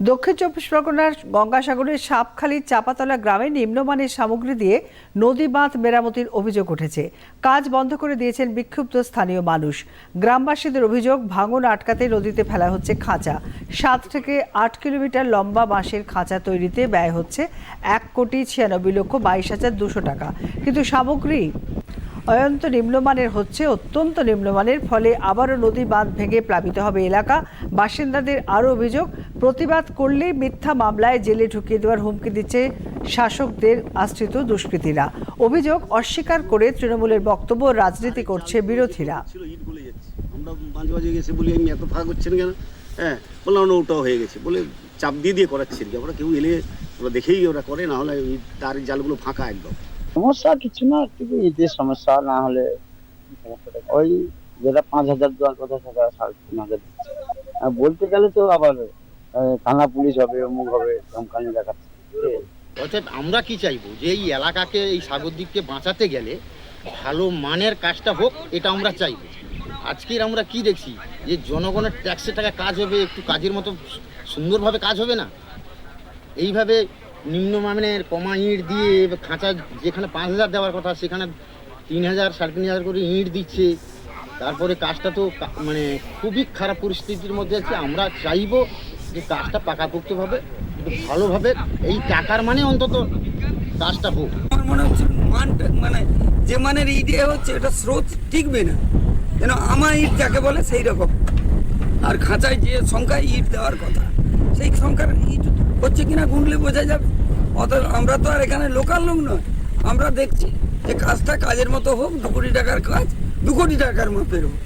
দক্ষিণ চব্বিশ পরগনার গঙ্গাসাগরের সাপখালির চাপাতলা গ্রামে নিম্নমানের সামগ্রী দিয়ে নদী বাঁধ মেরামতির অভিযোগ উঠেছে। কাজ বন্ধ করে দিয়েছেন বিক্ষুব্ধ স্থানীয় মানুষ। গ্রামবাসীদের অভিযোগ, ভাঙন আটকাতে নদীতে ফেলা হচ্ছে খাঁচা। সাত থেকে আট কিলোমিটার লম্বা বাঁশের খাঁচা তৈরিতে ব্যয় হচ্ছে এক কোটি ছিয়ানব্বই লক্ষ বাইশ হাজার দুশো টাকা। কিন্তু সামগ্রী অয়ন্ত নিম্নমানের হচ্ছে, অত্যন্ত নিম্নমানের ফলে আবারও নদী বাঁধ ভেঙে প্লাবিত হবে এলাকা। বাসিন্দাদের আরও অভিযোগ, প্রতিবাদ করলেই মিথ্যা মামলায় জেলে ঢুকিয়ে দেওয়ার হুমকি দিচ্ছে শাসকদের আশ্রিত দুষ্কৃতীরা। অভিযোগ অস্বীকার করে তৃণমূলের বক্তব্য রাজনীতি করছে বিরোধীরা। এত কেন? হ্যাঁ না হয়ে গেছে। বলে চাপ দিয়ে দিয়ে করাচ্ছি আর কি। আমরা কেউ এলে ওরা দেখেই ওরা করে, না হলে তার জালগুলো ফাঁকা একদম। সমস্যা কিছু না, কিন্তু ঈদের সমস্যা না হলে ওই যেটা পাঁচ হাজার দেওয়ার কথা সেটা সাড়ে তিন হাজার দিচ্ছে বলতে গেলে তো আবার থানা পুলিশ হবে, অমুক হবে, ধমকানি দেখাচ্ছে। অর্থাৎ আমরা কি চাইব? যে এই এলাকাকে, এই সাগর দ্বীপকে বাঁচাতে গেলে ভালো মানের কাজটা হোক, এটা আমরা চাইব। আজকের আমরা কি দেখছি? যে জনগণের ট্যাক্সের টাকা কাজ হবে, একটু কাজের মতো সুন্দরভাবে কাজ হবে না? এইভাবে নিম্নমানের কমা ইঁট দিয়ে খাঁচা যেখানে পাঁচ হাজার দেওয়ার কথা, সেখানে তিন হাজার, সাড়ে তিন হাজার করে ইঁট দিচ্ছে। তারপরে কাজটা তো মানে খুবই খারাপ পরিস্থিতির মধ্যে আছে। আমরা চাইব যে কাজটা পাকাপোক্তভাবে ভালোভাবে, এই টাকার মানে অন্তত কাজটা হোক। আমার মনে হচ্ছে মানটা মানে যে মানের ইট হচ্ছে, এটা স্রোত টিকবে না। যেন আমার ইট যাকে বলে, সেই রকম। আর খাঁচায় যে সংখ্যায় ইট দেওয়ার কথা, সেই সংখ্যার ইট হচ্ছে কিনা গুনলে বোঝা যাবে। অত আমরা তো আর এখানে লোকাল লোক নয়। আমরা দেখছি যে কাজটা কাজের মতো হোক, দু কোটি টাকার কাজ, দু কোটি টাকার মাপের হোক।